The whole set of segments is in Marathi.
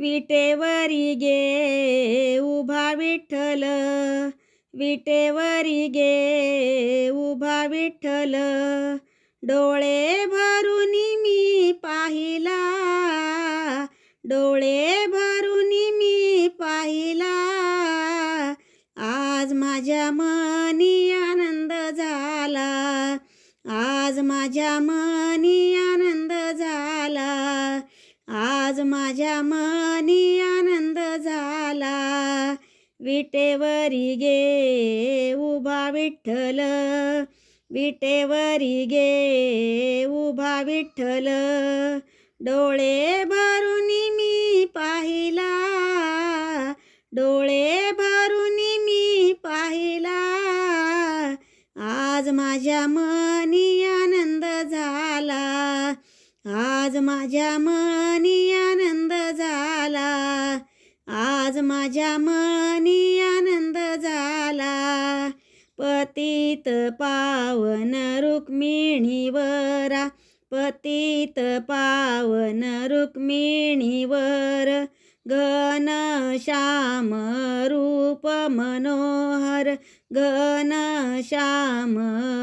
विटेवरी गे उभा विठ्ठल विटेवरी गे उभा विठ्ठल. डोळे भरून मी पाहिला डोळे भरून मी पाहिला. आज माझ्या मनी आनंद झाला आज माझ्या मनी आनंद झाला. आज माझ्या मनी विटेवरी गे उभा विठ्ठल विटेवरी गे उभा विठ्ठल. डोळे भरून मी पाहिला डोळे भरून मी पाहिला. आज माझ्या मनी आनंद झाला आज माझ्या मनी आनंद झाला. आज माझ्या मनी आनंद झाला. पतित पावन रुक्मिणीवरा पतित पावन रुक्मिणीवर घन श्याम रूप मनोहर घन श्याम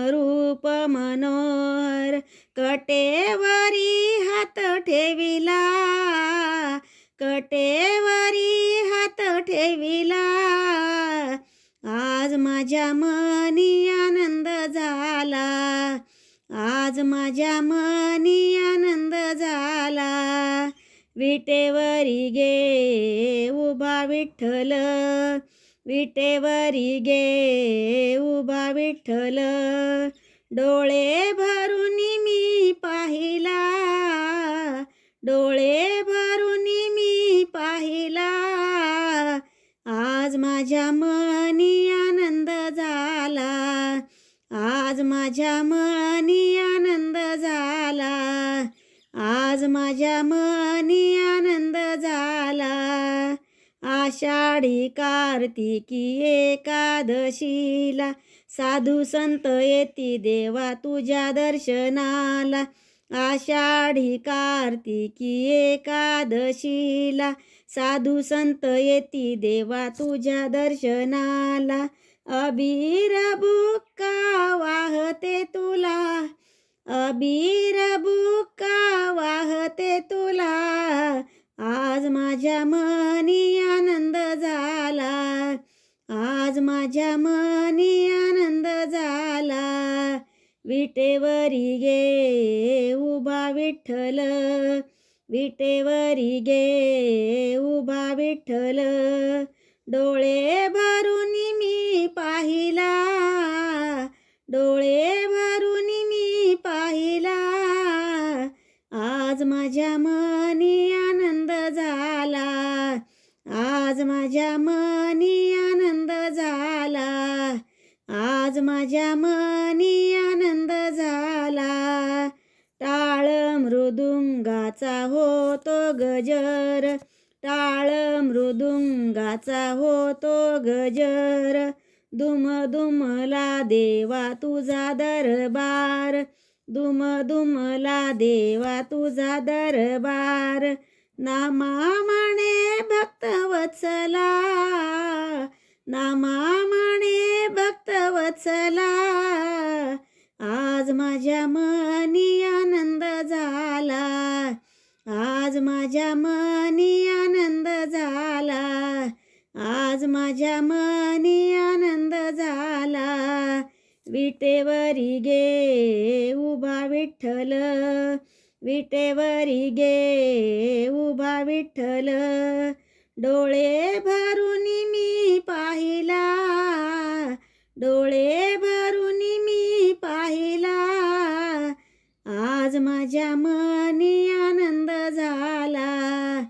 रूप मनोहर कटेवरी हात ठेविला कटे आज माझ्या मनी आनंद झाला. विटेवरी गे उभा विठ्ठल. विटेवरी गे उभा विठ्ठल. डोळे भरून मी पाहिला. डोळे भरून मी पाहिला. आज माझ्या मनी आनंद झाला. आज माझ्या मनी आज माझ्या मनी आनंद झाला. आषाढी कार्तिकी एकादशीला साधू संत येती देवा तुझ्या दर्शनाला. आषाढी कार्तिकी एकादशीला साधू संत येती देवा तुझ्या दर्शनाला. अबीर बुक्का वाहते तुला. अबीर माझ्या मनी आनंद झाला. विटेवरी गे उभा विठ्ठल. विटेवरी गे उभा विठ्ठल. डोळे भरून मी पाहिला. डोळे भरून मी पाहिला. आज माझ्या मनी आनंद झाला. आज माझ्या मनी आनंद झाला. आज माझ्या मनी आनंद झाला. टाळ मृदुंगाचा होतो गजर. टाळ मृदुंगाचा होतो गजर. दुम दुमला देवा तुझा दरबार. दुम दुमला देवा तुझा दरबार. नामा म्हणे भक्त वत्सला नामा म्हणे भक्त वत्सला आज माझ्या मनी आनंद झाला. आज माझ्या मनी आनंद झाला. आज माझ्या मनी आनंद झाला. विटेवरी गे उभा विठ्ठल. विटेवरी गे उभा विठ्ठल. डोळे भरून मी पाहिला. डोळे भरून मी पाहिला. आज माझ्या मनी आनंद झाला.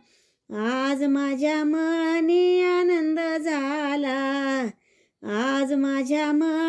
आज माझ्या मनी आनंद झाला. आज माझ्या मनी